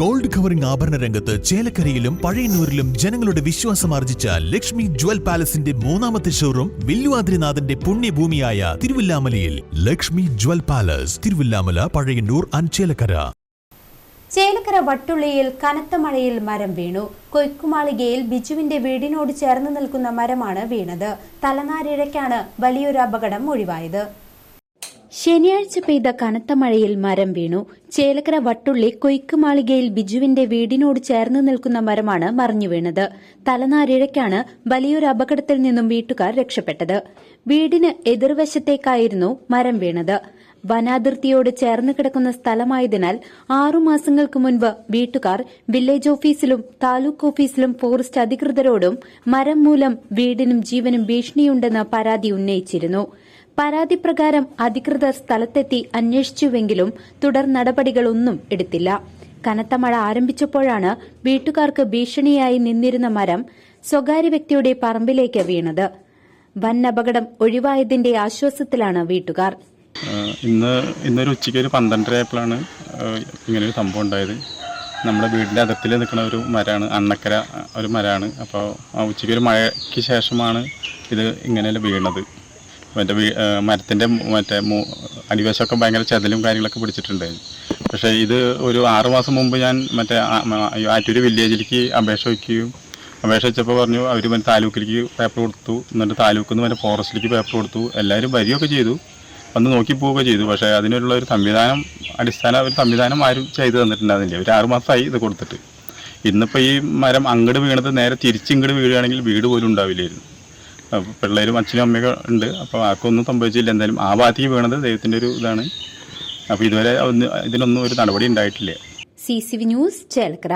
Gold covering ആഭരണ രംഗത്ത് ചേലക്കരയിലും പഴയന്നൂരിലും ജനങ്ങളുടെ വിശ്വാസം ആർജിച്ച ലക്ഷ്മി ജ്വൽ പാലസിന്റെ മൂന്നാമത്തെ ഷോറൂം വില്ലുവാദ്രിനാഥന്റെ പുണ്യഭൂമിയായ തിരുവില്ലാമലയിൽ. ലക്ഷ്മി ജ്വൽ പാലസ് തിരുവില്ലാമല പഴയന്നൂർ അഞ്ചേലക്കര ചേലക്കര വട്ടുള്ളിയിൽ കനത്ത മഴയിൽ മരം വീണു. കൊയ്ക്കുമാളികയിൽ ബിജുവിന്റെ വീടിനോട് ചേർന്ന് നിൽക്കുന്ന മരമാണ് വീണത്. തലനാരിഴയ്ക്കാണ് വലിയൊരു അപകടം ഒഴിവായത്. ശനിയാഴ്ച പെയ്ത കനത്ത മഴയിൽ മരം വീണു. ചേലക്കര വട്ടുള്ളി കൊയ്ക്ക് മാളികയിൽ ബിജുവിന്റെ വീടിനോട് ചേർന്ന് നിൽക്കുന്ന മരമാണ് മറിഞ്ഞു വീണത്. തലനാരിഴയ്ക്കാണ് വലിയൊരു അപകടത്തിൽ നിന്നും വീട്ടുകാർ രക്ഷപ്പെട്ടത്. വീടിന് എതിർവശത്തേക്കായിരുന്നു മരം വീണത്. വനാതിർത്തിയോട് ചേർന്ന് കിടക്കുന്ന സ്ഥലമായതിനാൽ ആറുമാസങ്ങൾക്ക് മുൻപ് വീട്ടുകാർ വില്ലേജ് ഓഫീസിലും താലൂക്ക് ഓഫീസിലും ഫോറസ്റ്റ് അധികൃതരോടും മരം മൂലം വീടിനും ജീവനും ഭീഷണിയുണ്ടെന്ന് പരാതി ഉന്നയിച്ചിരുന്നു. പരാതി പ്രകാരം അധികൃതർ സ്ഥലത്തെത്തി അന്വേഷിച്ചുവെങ്കിലും തുടർ നടപടികളൊന്നും എടുത്തില്ല. കനത്ത മഴ ആരംഭിച്ചപ്പോഴാണ് വീട്ടുകാർക്ക് ഭീഷണിയായി നിന്നിരുന്ന മരം സ്വകാര്യ വ്യക്തിയുടെ പറമ്പിലേക്ക് വീണത്. വൻ അപകടം ഒഴിവായതിന്റെ ആശ്വാസത്തിലാണ് വീട്ടുകാർ. ഇന്ന് ഇന്നൊരു ഉച്ചയ്ക്ക് ഒരു പന്ത്രണ്ടര ആയപ്പോഴാണ് ഒരു സംഭവം ഉണ്ടായത്. നമ്മുടെ വീടിന്റെ അകത്തിൽ നിൽക്കുന്ന ഒരു മരമാണ് അണ്ണക്കര ഒരു മരമാണ് അപ്പോൾ ആ ഉച്ചയ്ക്ക് ഒരു മഴയ്ക്ക് ശേഷമാണ് ഇത് ഇങ്ങനെ വീണത്. മറ്റേ മരത്തിന്റെ മറ്റേ അടിവശമൊക്കെ ഭയങ്കര ചതലും കാര്യങ്ങളൊക്കെ പിടിച്ചിട്ടുണ്ട്. പക്ഷേ ഇത് ഒരു ആറ് മാസം മുമ്പ് ഞാൻ മറ്റേ ആറ്റൂർ വില്ലേജിലേക്ക് അപേക്ഷ വയ്ക്കുകയും അപേക്ഷ വെച്ചപ്പോൾ പറഞ്ഞു അവർ മറ്റേ താലൂക്കിലേക്ക് പേപ്പർ കൊടുത്തു. എന്നിട്ട് താലൂക്കിൽ നിന്ന് മറ്റേ ഫോറസ്റ്റിലേക്ക് പേപ്പർ കൊടുത്തു. എല്ലാവരും വരികയൊക്കെ ചെയ്തു. വന്ന് നോക്കി പോവുക ചെയ്തു. പക്ഷേ അതിനുള്ള ഒരു സംവിധാനം അടിസ്ഥാന ഒരു സംവിധാനം ആരും ചെയ്തു തന്നിട്ടുണ്ടായിരുന്നില്ല. ഒരു ആറുമാസമായി ഇത് കൊടുത്തിട്ട്. ഇന്നിപ്പോൾ ഈ മരം അങ്ങോട്ട് വീണത് നേരെ തിരിച്ചിങ്ങോട്ട് വീഴുകയാണെങ്കിൽ വീട് പോലും ഉണ്ടാവില്ലായിരുന്നു. പിള്ളേരും അച്ഛനും അമ്മയൊക്കെ ഉണ്ട്. അപ്പോൾ ആർക്കൊന്നും സംഭവിച്ചില്ല. എന്തായാലും ആ ഭാഗത്തേക്ക് വീണത് ദൈവത്തിന്റെ ഒരു ഇതാണ്. അപ്പോൾ ഇതുവരെ ഇതിനൊന്നും ഒരു നടപടി ഉണ്ടായിട്ടില്ല. C C V news Chelakkara.